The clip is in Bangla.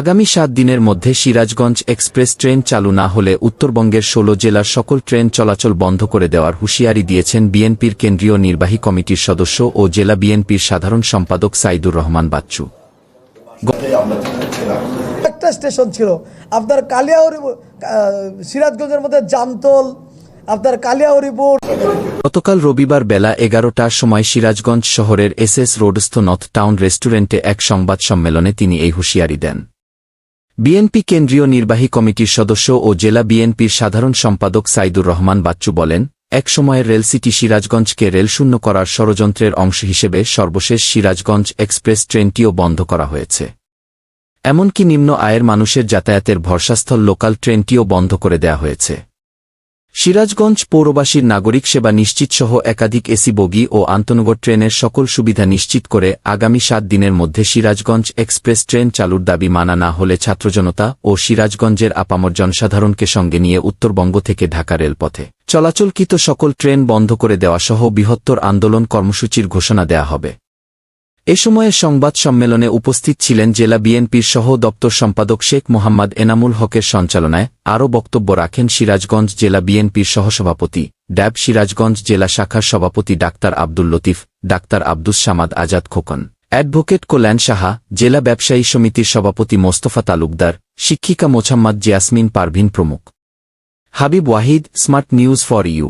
আগামী সাত দিনের মধ্যে সিরাজগঞ্জ এক্সপ্রেস ট্রেন চালু না হলে উত্তরবঙ্গের ষোলো জেলার সকল ট্রেন চলাচল বন্ধ করে দেওয়ার হুঁশিয়ারি দিয়েছেন বিএনপির কেন্দ্রীয় নির্বাহী কমিটির সদস্য ও জেলা বিএনপির সাধারণ সম্পাদক সাইদুর রহমান বাচ্চু। একটা স্টেশন ছিল। আপনার কালিয়াহরিপুর সিরাজগঞ্জের মধ্যে জামতল আপনার কালিয়াহরিপুর। গতকাল রবিবার বেলা এগারোটার সময় সিরাজগঞ্জ শহরের এসএস রোডস্থ নর্থ টাউন রেস্টুরেন্টে এক সংবাদ সম্মেলনে তিনি এই হুঁশিয়ারি দেন। বিএনপি কেন্দ্রীয় নির্বাহী কমিটির সদস্য ও জেলা বিএনপির সাধারণ সম্পাদক সাইদুর রহমান বাচ্চু বলেন এক সময়ের রেলসিটি সিরাজগঞ্জকে রেলশূন্য করার ষড়যন্ত্রের অংশ হিসেবে সর্বশেষ সিরাজগঞ্জ এক্সপ্রেস ট্রেনটিও বন্ধ করা হয়েছে। এমনকি নিম্ন আয়ের মানুষের যাতায়াতের ভরসাস্থল লোকাল ট্রেনটিও বন্ধ করে দেয়া হয়েছে। সিরাজগঞ্জ পৌরবাসীর নাগরিক সেবা নিশ্চিতসহ একাধিক এসি বগি ও আন্তনগর ট্রেনের সকল সুবিধা নিশ্চিত করে আগামী সাত দিনের মধ্যে সিরাজগঞ্জ এক্সপ্রেস ট্রেন চালুর দাবি মানা না হলে ছাত্রজনতা ও সিরাজগঞ্জের আপামর জনসাধারণকে সঙ্গে নিয়ে উত্তরবঙ্গ থেকে ঢাকা রেলপথে চলাচলকৃত সকল ট্রেন বন্ধ করে দেওয়াসহ বৃহত্তর আন্দোলন কর্মসূচির ঘোষণা দেয়া হবে। এ সময়ে সংবাদ সম্মেলনে উপস্থিত ছিলেন জেলা বিএনপির সহ দপ্তর সম্পাদক শেখ মোহাম্মদ এনামুল হকের সঞ্চালনায় আরও বক্তব্য রাখেন সিরাজগঞ্জ জেলা বিএনপির সহসভাপতি, ড্যাব সিরাজগঞ্জ জেলা শাখার সভাপতি doctor Abdul Latif, doctor Abdus Samad Azad Khokon, advocate Kalyan Saha, জেলা ব্যবসায়ী সমিতির সভাপতি মোস্তফা তালুকদার, শিক্ষিকা মোছাম্মদ জিয়াসমিন পারভিন প্রমুখ। Habib Wahid, smart news for you.